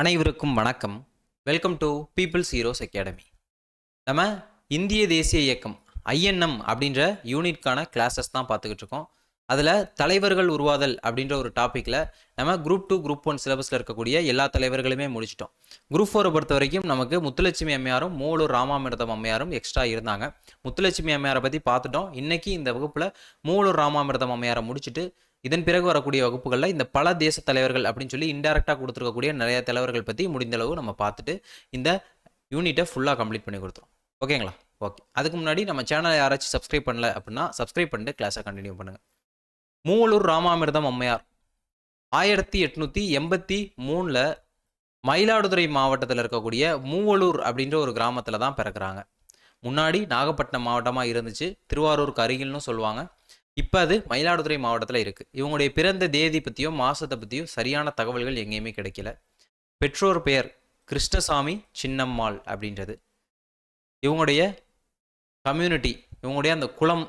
அனைவருக்கும் வணக்கம். Welcome to people's heroes academy நம்ம இந்திய தேசிய இயக்கம் ஐஎன்எம் அப்படின்ற யூனிட்கான கிளாஸஸ் தான் பார்த்துக்கிட்டு இருக்கோம். அதில் தலைவர்கள் உருவாதல் அப்படின்ற ஒரு டாப்பிக்கில் நம்ம குரூப் டூ குரூப் ஒன் சிலபஸில் இருக்கக்கூடிய எல்லா தலைவர்களுமே முடிச்சிட்டோம். குரூப் ஃபோரை பொறுத்த வரைக்கும் நமக்கு முத்துலட்சுமி அம்மையாரும் மூலூர் ராமாமிர்தம் அம்மையாரும் எக்ஸ்ட்ரா இருந்தாங்க. முத்துலட்சுமி அம்மையாரை பற்றி பார்த்துட்டோம். இன்றைக்கி இந்த வகுப்பில் மூலூர் ராமாமிர்தம் அம்மையாரை முடிச்சுட்டு இதன் பிறகு வரக்கூடிய வகுப்புகளில் இந்த பல தேச தலைவர்கள் அப்படின்னு சொல்லி இன்டெரக்டாக கொடுத்துருக்கக்கூடிய நிறைய தலைவர்கள் பற்றி முடிந்தளவு நம்ம பார்த்துட்டு இந்த யூனிட்டை ஃபுல்லாக கம்ப்ளீட் பண்ணி கொடுத்துரும். ஓகேங்களா ஓகே அதுக்கு முன்னாடி நம்ம சேனலை யாராச்சும் சப்ஸ்கிரைப் பண்ணல அப்படின்னா சப்ஸ்கிரைப் பண்ணிட்டு கிளாஸை கண்டினியூ பண்ணுங்கள் மூவலூர் ராமாமிர்தம் அம்மையார் ஆயிரத்தி எட்நூற்றி எண்பத்தி மூணில் மயிலாடுதுறை மாவட்டத்தில் இருக்கக்கூடிய மூவலூர் அப்படின்ற ஒரு கிராமத்தில் தான் பிறக்கிறாங்க. முன்னாடி நாகப்பட்டினம் மாவட்டமாக இருந்துச்சு. திருவாரூருக்கு அருகில்னு சொல்லுவாங்க. இப்போ அது மயிலாடுதுறை மாவட்டத்தில் இருக்குது இவங்களுடைய பிறந்த தேதி பற்றியும் மாதத்தை பற்றியும் சரியான தகவல்கள் எங்கேயுமே கிடைக்கல. பெற்றோர் பெயர் கிருஷ்ணசாமி சின்னம்மாள் அப்படின்றது. இவங்களுடைய கம்யூனிட்டி இவங்களுடைய அந்த குலம்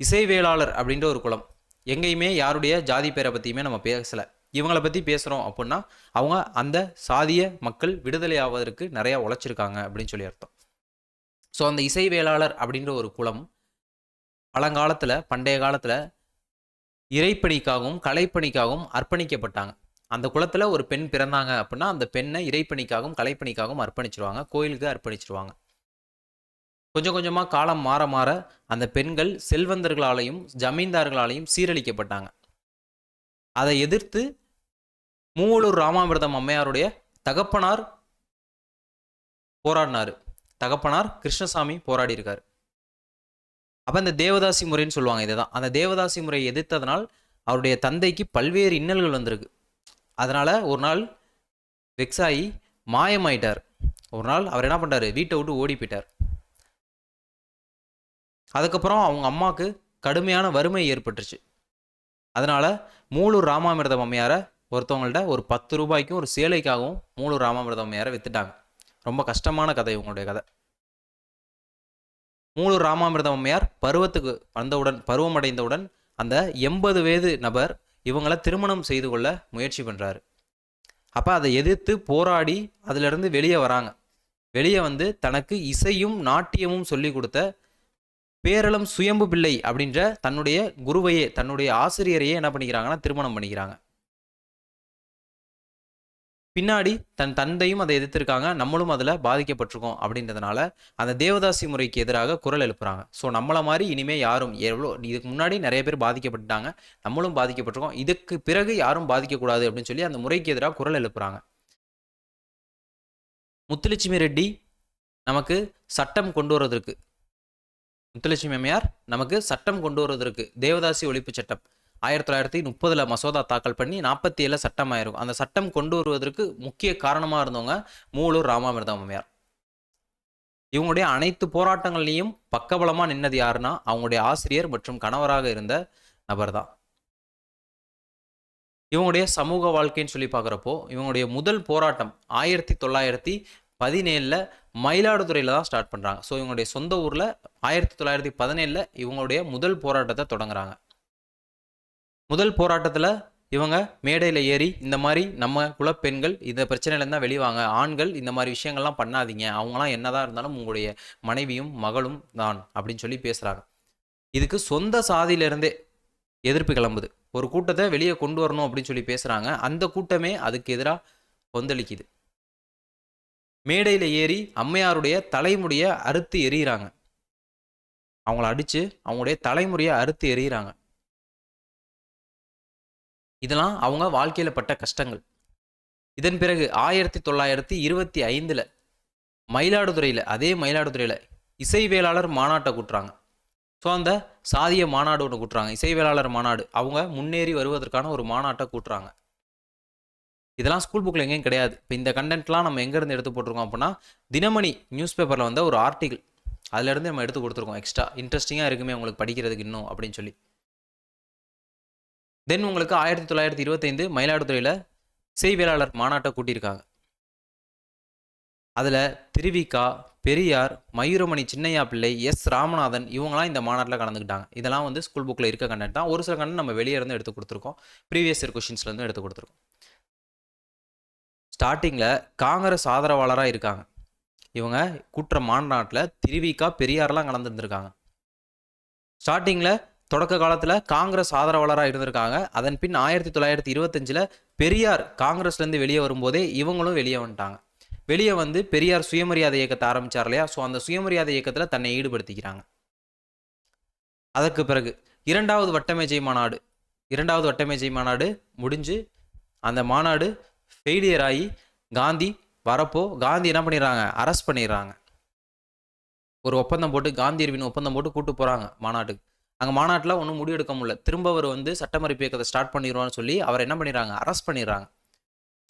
இசைவேளாளர் அப்படின்ற ஒரு குலம் எங்கேயுமே யாருடைய ஜாதி பேரை பற்றியுமே நம்ம பேசலை. இவங்களை பற்றி பேசுகிறோம் அப்படின்னா அவங்க அந்த சாதிய மக்கள் விடுதலை ஆவதற்கு நிறையா உழைச்சிருக்காங்க அப்படின்னு சொல்லி அர்த்தம். ஸோ அந்த இசைவேளாளர் அப்படின்ற ஒரு குலம் பழங்காலத்தில் பண்டைய காலத்தில் இறைப்பணிக்காகவும் கலைப்பணிக்காகவும் அர்ப்பணிக்கப்பட்டாங்க. அந்த குலத்தில் ஒரு பெண் பிறந்தாங்க அப்படின்னா அந்த பெண்ணை இறைப்பணிக்காகவும் கலைப்பணிக்காகவும் அர்ப்பணிச்சிருவாங்க. கோயிலுக்கு அர்ப்பணிச்சிருவாங்க. கொஞ்சம் கொஞ்சமாக காலம் மாற மாற அந்த பெண்கள் செல்வந்தர்களாலையும் ஜமீன்தார்களாலையும் சீரழிக்கப்பட்டாங்க. அதை எதிர்த்து மூவலூர் ராமாமிர்தம் அம்மையாருடைய தகப்பனார் போராடினார். தகப்பனார் கிருஷ்ணசாமி போராடி இருக்கார் அப்போ இந்த தேவதாசி முறைன்னு சொல்லுவாங்க இதுதான். அந்த தேவதாசி முறையை எதிர்த்ததனால் அவருடைய தந்தைக்கு பல்வேறு இன்னல்கள் வந்திருக்கு. அதனால் ஒரு நாள் வெக்ஸாயி மாயமாயிட்டார். ஒரு நாள் அவர் என்ன பண்ணுறாரு வீட்டை விட்டு ஓடி போயிட்டார். அதுக்கப்புறம் அவங்க அம்மாவுக்கு கடுமையான வறுமை ஏற்பட்டுருச்சு. அதனால் மூலூர் ராமாமிர்தம் அம்மையாரை ஒருத்தவங்கள்ட்ட ஒரு பத்து ரூபாய்க்கும் ஒரு சேலைக்காகவும் மூலூர் ராமாமிர்தம் அம்மையாரை வித்துட்டாங்க. ரொம்ப கஷ்டமான கதை இவங்களுடைய கதை. மூலூர் ராமாமிர்தம் அம்மையார் பருவத்துக்கு வந்தவுடன் பருவமடைந்தவுடன் அந்த எண்பது வயது நபர் இவங்களை திருமணம் செய்து கொள்ள முயற்சி பண்ணுறாரு அப்போ அதை எதிர்த்து போராடி அதிலிருந்து வெளியே வராங்க. வெளியே வந்து தனக்கு இசையும் நாட்டியமும் சொல்லி கொடுத்த பேரளம் சுயம்பு பிள்ளை அப்படின்ற தன்னுடைய குருவையே தன்னுடைய ஆசிரியரையே என்ன பண்ணிக்கிறாங்கன்னா திருமணம் பண்ணிக்கிறாங்க. பின்னாடி தன் தந்தையும் அதை எதிர்த்திருக்காங்க. நம்மளும் அதில் பாதிக்கப்பட்டிருக்கோம் அப்படின்றதுனால அந்த தேவதாசி முறைக்கு எதிராக குரல் எழுப்புறாங்க. ஸோ நம்மளை மாதிரி இனிமேல் யாரும் எவ்வளோ இதுக்கு முன்னாடி நிறைய பேர் பாதிக்கப்பட்டாங்க நம்மளும் பாதிக்கப்பட்டிருக்கோம். இதுக்கு பிறகு யாரும் பாதிக்கக்கூடாது அப்படின்னு சொல்லி அந்த முறைக்கு எதிராக குரல் எழுப்புறாங்க. முத்துலட்சுமி ரெட்டி நமக்கு சட்டம் கொண்டு வர்றதற்கு முத்துலட்சுமி அம்மையார் நமக்கு சட்டம் கொண்டு வர்றதற்கு தேவதாசி ஒழிப்பு சட்டம். ஆயிரத்தி தொள்ளாயிரத்தி முப்பதில் மசோதா தாக்கல் பண்ணி நாற்பத்தி ஏழில் சட்டம் ஆயிருக்கும் அந்த சட்டம் கொண்டு வருவதற்கு முக்கிய காரணமாக இருந்தவங்க மூலூர் ராமாமிர்தம் அம்மையார் இவங்களுடைய அனைத்து போராட்டங்கள்லையும் பக்கபலமாக நின்னது யாருன்னா அவங்களுடைய ஆசிரியர் மற்றும் கணவராக இருந்த நபர் தான் இவங்களுடைய சமூக வாழ்க்கைன்னு சொல்லி பார்க்குறப்போ இவங்களுடைய முதல் போராட்டம் ஆயிரத்தி தொள்ளாயிரத்தி பதினேழில் மயிலாடுதுறையில் தான் ஸ்டார்ட் பண்ணுறாங்க ஸோ இவங்களுடைய சொந்த ஊரில் ஆயிரத்தி தொள்ளாயிரத்தி பதினேழில் இவங்களுடைய முதல் போராட்டத்தை தொடங்குறாங்க. முதல் போராட்டத்தில் இவங்க மேடையில் ஏறி இந்த மாதிரி நம்ம குலப்பெண்கள் இந்த பிரச்சனையிலேருந்து தான் வெளிவாங்க ஆண்கள் இந்த மாதிரி விஷயங்கள்லாம் பண்ணாதீங்க. அவங்களாம் என்னதான் இருந்தாலும் உங்களுடைய மனைவியும் மகளும் தான் அப்படின்னு சொல்லி பேசுகிறாங்க இதுக்கு சொந்த சாதியிலிருந்தே எதிர்ப்பு கிளம்புது. ஒரு கூட்டத்தை வெளியே கொண்டு வரணும் அப்படின்னு சொல்லி பேசுகிறாங்க அந்த கூட்டமே அதுக்கு எதிராக கொந்தளிக்குது. மேடையில் ஏறி அம்மையாருடைய தலைமுடியை அறுத்து எறிகிறாங்க. அவங்கள அடித்து அவங்களுடைய தலைமுறையை அறுத்து எறிகிறாங்க. இதெல்லாம் அவங்க வாழ்க்கையில் பட்ட கஷ்டங்கள். இதன் பிறகு ஆயிரத்தி தொள்ளாயிரத்தி இருபத்தி ஐந்தில் மயிலாடுதுறையில் அதே மயிலாடுதுறையில் இசைவேளாளர் மாநாட்டை கூட்டுறாங்க. ஸோ அந்த சாதிய மாநாடு ஒன்று கூட்டுறாங்க. இசைவேளாளர் மாநாடு. அவங்க முன்னேறி வருவதற்கான ஒரு மாநாட்டை கூட்டுறாங்க. இதெல்லாம் ஸ்கூல் புக்கில் எங்கேயும் கிடையாது. இப்போ இந்த கண்டென்ட்லாம் நம்ம எங்கேருந்து எடுத்து போட்டிருக்கோம் அப்படின்னா தினமணி நியூஸ் பேப்பரில் வந்த ஒரு ஆர்டிகிள் அதுலேருந்து நம்ம எடுத்து கொடுத்துருக்கோம் எக்ஸ்ட்ரா இன்ட்ரெஸ்டிங்காக இருக்குமே உங்களுக்கு படிக்கிறதுக்கு இன்னும் அப்படின்னு சொல்லி. தென் உங்களுக்கு ஆயிரத்தி தொள்ளாயிரத்தி இருபத்தைந்து மயிலாடுதுறையில் செய்தியாளர் மாநாட்டை கூட்டியிருக்காங்க. அதில் திருவிக்கா பெரியார் மயூரமணி சின்னையா பிள்ளை எஸ் ராமநாதன் இவங்களாம் இந்த மாநாட்டில் கலந்துக்கிட்டாங்க. இதெல்லாம் வந்து ஸ்கூல் புக்கில் இருக்க கண்டென்ட் தான். ஒரு சில கண்டென்ட் நம்ம வெளியே இருந்து எடுத்து கொடுத்துருக்கோம். ப்ரீவியஸ் இயர் கொஷின்ஸ்லேருந்து எடுத்து கொடுத்துருக்கோம். ஸ்டார்டிங்கில் காங்கிரஸ் ஆதரவாளராக இருக்காங்க. இவங்க கூட்டுற மாநாட்டில் திருவிக்கா பெரியார்லாம் கலந்துருந்துருக்காங்க. ஸ்டார்டிங்கில் தொடக்க காலத்தில் காங்கிரஸ் ஆதரவாளராக இருந்திருக்காங்க. அதன் பின் ஆயிரத்தி தொள்ளாயிரத்தி இருபத்தஞ்சில் பெரியார் காங்கிரஸ்லேருந்து வெளியே வரும்போதே இவங்களும் வெளியே வந்துட்டாங்க. வெளியே வந்து பெரியார் சுயமரியாதை இயக்கத்தை ஆரம்பிச்சார் இல்லையா? ஸோ அந்த சுயமரியாதை இயக்கத்தில் தன்னை ஈடுபடுத்திக்கிறாங்க. அதற்கு பிறகு இரண்டாவது வட்டமேஜை மாநாடு இரண்டாவது வட்டமேஜை மாநாடு முடிஞ்சு அந்த மாநாடு ஃபெயிலியர் ஆகி காந்தி வரப்போ காந்தி என்ன பண்ணிடுறாங்க? அரெஸ்ட் பண்ணிடுறாங்க. ஒரு ஒப்பந்தம் போட்டு காந்தி அறிவின் ஒப்பந்தம் போட்டு கூட்டு போகிறாங்க மாநாட்டுக்கு. அங்கே மாநாட்டில் ஒன்றும் முடிவெடுக்க முடியல. திரும்ப அவர் வந்து சட்டமறுப்பு இயக்கத்தை ஸ்டார்ட் பண்ணிடுவான்னு சொல்லி அவர் என்ன பண்ணிடுறாங்க? அரெஸ்ட் பண்ணிடுறாங்க.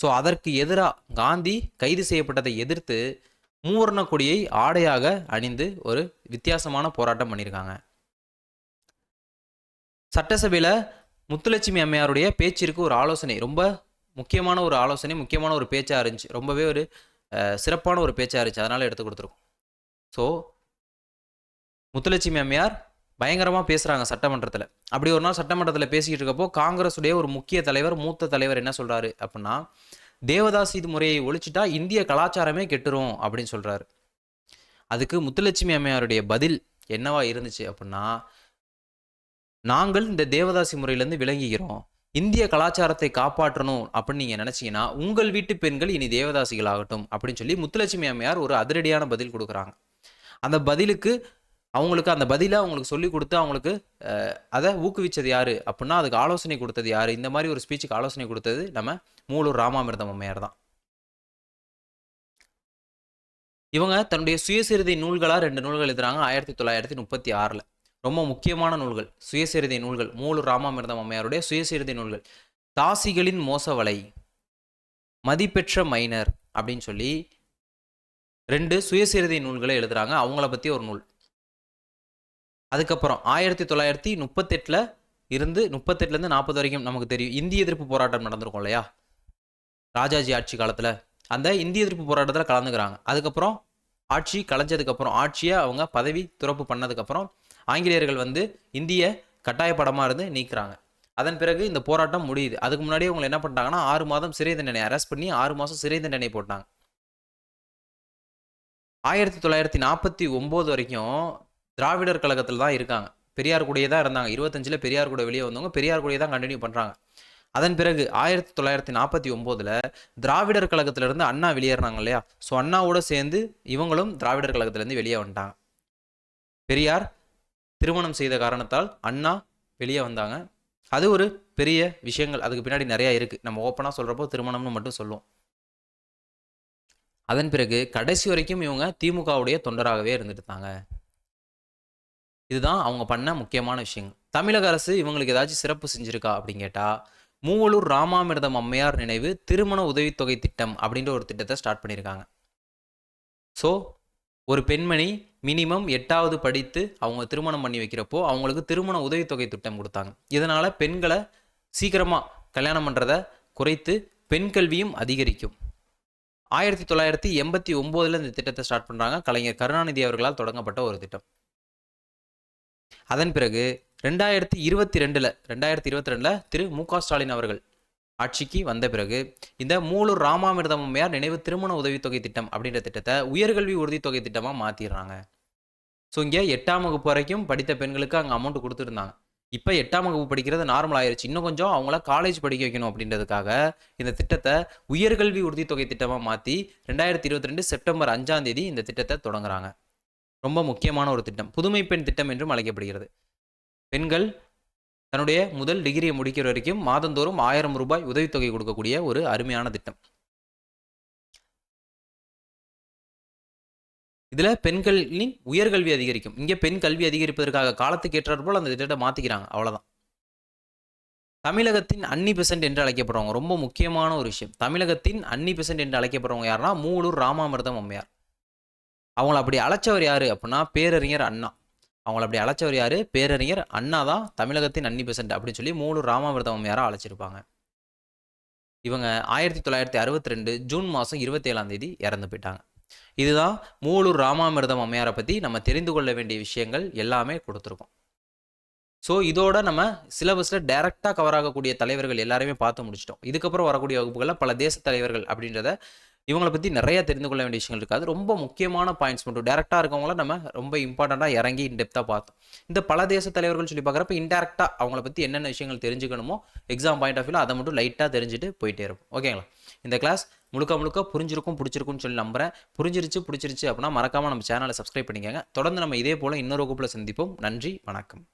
ஸோ அதற்கு எதிராக காந்தி கைது செய்யப்பட்டதை எதிர்த்து மூவர்ண கொடியை ஆடையாக அணிந்து ஒரு வித்தியாசமான போராட்டம் பண்ணியிருக்காங்க சட்டசபையில் முத்துலட்சுமி அம்மையாருடைய பேச்சிற்கு ஒரு ஆலோசனை ரொம்ப முக்கியமான ஒரு ஆலோசனை முக்கியமான ஒரு பேச்சாக இருந்துச்சு. ரொம்பவே ஒரு சிறப்பான ஒரு பேச்சாக இருந்துச்சு. அதனால் எடுத்து கொடுத்துருக்கோம். ஸோ முத்துலட்சுமி அம்மையார் பயங்கரமாக பேசுகிறாங்க சட்டமன்றத்தில். அப்படி ஒரு நாள் சட்டமன்றத்தில் பேசிக்கிட்டு இருக்கப்போ காங்கிரஸுடைய ஒரு முக்கிய தலைவர் மூத்த தலைவர் என்ன சொல்கிறாரு அப்படின்னா தேவதாசி இது முறையை ஒழிச்சிட்டா இந்திய கலாச்சாரமே கெட்டுரும் அப்படின்னு சொல்கிறாரு அதுக்கு முத்துலட்சுமி அம்மையாருடைய பதில் என்னவா இருந்துச்சு அப்படின்னா நாங்கள் இந்த தேவதாசி முறையிலேருந்து விளங்குகிறோம் இந்திய கலாச்சாரத்தை காப்பாற்றணும் அப்படின்னு நீங்கள் நினச்சிங்கன்னா உங்கள் வீட்டு பெண்கள் இனி தேவதாசிகள் ஆகட்டும் அப்படின்னு சொல்லி முத்துலட்சுமி அம்மையார் ஒரு அதிரடியான பதில் கொடுக்குறாங்க. அந்த பதிலுக்கு அவங்களுக்கு அந்த பதிலை அவங்களுக்கு சொல்லி கொடுத்து அவங்களுக்கு அதை ஊக்குவிச்சது யார் அப்படின்னா அதுக்கு ஆலோசனை கொடுத்தது யார்? இந்த மாதிரி ஒரு ஸ்பீச்சுக்கு ஆலோசனை கொடுத்தது நம்ம மூலூர் ராமாமிர்தம் அம்மையார் தான். இவங்க தன்னுடைய சுயசிறுதை நூல்களாக ரெண்டு நூல்கள் எழுதுறாங்க ஆயிரத்தி தொள்ளாயிரத்தி முப்பத்தி ஆறில். ரொம்ப முக்கியமான நூல்கள் சுயசிறுதை நூல்கள் மூலூர் ராமாமிர்தம் அம்மையாருடைய சுயசிறுதை நூல்கள். தாசிகளின் மோசவலை மதிப்பெற்ற மைனர் அப்படின்னு சொல்லி ரெண்டு சுயசிறுதை நூல்களை எழுதுறாங்க. அவங்கள பற்றி ஒரு நூல். அதுக்கப்புறம் ஆயிரத்தி தொள்ளாயிரத்தி முப்பத்தெட்டில் இருந்து முப்பத்தெட்டுலேருந்து நாற்பது வரைக்கும் நமக்கு தெரியும் இந்திய எதிர்ப்பு போராட்டம் நடந்திருக்கும் இல்லையா? ராஜாஜி ஆட்சி காலத்தில். அந்த இந்திய எதிர்ப்பு போராட்டத்தில் கலந்துக்கிறாங்க. அதுக்கப்புறம் ஆட்சி கலைஞ்சதுக்கப்புறம் ஆட்சியை அவங்க பதவி துறப்பு பண்ணதுக்கப்புறம் ஆங்கிலேயர்கள் வந்து இந்திய கட்டாயப்படமாக இருந்து நீக்கிறாங்க. அதன் பிறகு இந்த போராட்டம் முடியுது. அதுக்கு முன்னாடியே அவங்க என்ன பண்ணிட்டாங்கன்னா ஆறு மாதம் சிறை தண்டனை அரெஸ்ட் பண்ணி ஆறு மாதம் சிறை தண்டனை போட்டாங்க. ஆயிரத்தி தொள்ளாயிரத்தி நாற்பத்தி ஒம்பது வரைக்கும் திராவிடர் கழகத்தில் தான் இருக்காங்க. பெரியார் கூடயே தான் இருந்தாங்க. இருபத்தஞ்சில் பெரியார் கூட வெளியே வந்தவங்க பெரியார் கூடயே தான் கண்டினியூ பண்ணுறாங்க அதன் பிறகு ஆயிரத்தி தொள்ளாயிரத்தி நாற்பத்தி ஒம்போதில் திராவிடர் கழகத்திலேருந்து அண்ணா வெளியேறினாங்க இல்லையா? ஸோ அண்ணாவோட சேர்ந்து இவங்களும் திராவிடர் கழகத்திலேருந்து வெளியே வந்துட்டாங்க. பெரியார் திருமணம் செய்த காரணத்தால் அண்ணா வெளியே வந்தாங்க. அது ஒரு பெரிய விஷயங்கள். அதுக்கு பின்னாடி நிறையா இருக்குது நம்ம ஓப்பனாக சொல்கிறப்போ திருமணம்னு மட்டும் சொல்லுவோம். அதன் பிறகு கடைசி வரைக்கும் இவங்க திமுகவுடைய தொண்டராகவே இருந்துட்டு இருந்தாங்க. இதுதான் அவங்க பண்ண முக்கியமான விஷயங்கள். தமிழக அரசு இவங்களுக்கு ஏதாச்சும் சிறப்பு செஞ்சுருக்கா அப்படின்னு கேட்டால் மூவலூர் ராமாமிர்தம் அம்மையார் நினைவு திருமண உதவித்தொகை திட்டம் அப்படின்ற ஒரு திட்டத்தை ஸ்டார்ட் பண்ணியிருக்காங்க ஸோ ஒரு பெண்மணி மினிமம் எட்டாவது படித்து அவங்க திருமணம் பண்ணி வைக்கிறப்போ அவங்களுக்கு திருமண உதவித்தொகை திட்டம் கொடுத்தாங்க. இதனால் பெண்களை சீக்கிரமாக கல்யாணம் பண்ணுறதை குறைத்து பெண் கல்வியும் அதிகரிக்கும். ஆயிரத்தி தொள்ளாயிரத்தி எண்பத்தி ஒம்போதில் இந்த திட்டத்தை ஸ்டார்ட் பண்ணுறாங்க கலைஞர் கருணாநிதி அவர்களால் தொடங்கப்பட்ட ஒரு திட்டம். அதன் பிறகு ரெண்டாயிரத்தி இருபத்தி ரெண்டில் ரெண்டாயிரத்தி இருபத்தி ரெண்டில் திரு மு க ஸ்டாலின் அவர்கள் ஆட்சிக்கு வந்த பிறகு இந்த மூலூர் ராமாமிர்தம் அம்மையார் நினைவு திருமண உதவித்தொகை திட்டம் அப்படின்ற திட்டத்தை உயர்கல்வி உறுதித்தொகை திட்டமாக மாற்றிடுறாங்க ஸோ இங்கே எட்டாம் வகுப்பு வரைக்கும் படித்த பெண்களுக்கு அங்கே அமௌண்ட் கொடுத்துருந்தாங்க. இப்போ எட்டாம் வகுப்பு படிக்கிறது நார்மல் ஆயிடுச்சு இன்னும் கொஞ்சம் அவங்கள காலேஜ் படிக்க வைக்கணும் அப்படின்றதுக்காக இந்த திட்டத்தை உயர்கல்வி உறுதித்தொகை திட்டமாக மாற்றி ரெண்டாயிரத்தி இருபத்தி ரெண்டு செப்டம்பர் அஞ்சாம் தேதி இந்த திட்டத்தை தொடங்குறாங்க. ரொம்ப முக்கியமான ஒரு திட்டம். புதுமை பெண் திட்டம் என்றும் அழைக்கப்படுகிறது. பெண்கள் தன்னுடைய முதல் டிகிரியை முடிக்கிற வரைக்கும் மாதந்தோறும் ஆயிரம் ரூபாய் உதவித்தொகை கொடுக்கக்கூடிய ஒரு அருமையான திட்டம். இதில் பெண்களின் உயர்கல்வி அதிகரிக்கும். இங்கே பெண் கல்வி அதிகரிப்பதற்காக காலத்துக்கு ஏற்றாற் போல் அந்த திட்டத்தை மாற்றிக்கிறாங்க அவ்வளோதான் தமிழகத்தின் அன்னி பெசன்ட் என்று அழைக்கப்படுறவங்க ரொம்ப முக்கியமான ஒரு விஷயம். தமிழகத்தின் அன்னி பெசன்ட் என்று அழைக்கப்படுறவங்க யாருன்னா மூலூர் ராமாமிர்தம் அம்மையார். அவங்கள அப்படி அழைச்சவர் யாரு அப்படின்னா பேரறிஞர் அண்ணா. அவங்கள அப்படி அழைச்சவர் யாரு? பேரறிஞர் அண்ணா தான் தமிழகத்தின் அன்னி பெசன்ட் அப்படின்னு சொல்லி மூணு ராமாமிர்தம் அம்மையாரை அழைச்சிருப்பாங்க. இவங்க ஆயிரத்தி தொள்ளாயிரத்தி அறுபத்தி ரெண்டு ஜூன் மாதம் இருபத்தி ஏழாம் தேதி இறந்து போயிட்டாங்க. இதுதான் மூலூர் ராமாமிர்தம் அம்மையாரை பற்றி நம்ம தெரிந்து கொள்ள வேண்டிய விஷயங்கள் எல்லாமே கொடுத்துருக்கோம். ஸோ இதோட நம்ம சிலபஸில் டைரெக்டாக கவர் ஆகக்கூடிய தலைவர்கள் எல்லாருமே பார்த்து முடிச்சிட்டோம். இதுக்கப்புறம் வரக்கூடிய வகுப்புகளில் பல தேச தலைவர்கள் அப்படின்றத இவங்களை பற்றி நிறைய தெரிந்து கொள்ள வேண்டிய விஷயங்கள் இருக்காது ரொம்ப முக்கியமான பாயிண்ட்ஸ் மட்டும். டேரெக்டாக இருக்கவங்கள நம்ம ரொம்ப இம்பார்ட்டண்ட்டாக இறங்கி இன்டெப்த்தாக பார்த்தோம். இந்த பல தேச தலைவர்கள் சொல்லி பார்க்குறப்ப இன்டெரக்டாக அவங்கள பற்றி என்னென்ன விஷயங்கள் தெரிஞ்சுக்கணுமோ எக்ஸாம் பாயிண்ட் ஆஃப் வியூவில் அதை மட்டும் லைட்டாக தெரிஞ்சுட்டு போயிட்டே இருக்கும் ஓகேங்களா இந்த கிளாஸ் முழுக்க முழுக்க புரிஞ்சிருக்கும் பிடிச்சிருக்கும்னு சொல்லி நம்புறேன். புரிஞ்சிருச்சு பிடிச்சிருச்சு அப்படின்னா மறக்காமல் நம்ம சேனலை சப்ஸ்கிரைப் பண்ணிக்கங்க. தொடர்ந்து நம்ம இதே போல் இன்னொரு வகுப்பில் சந்திப்போம். நன்றி வணக்கம்.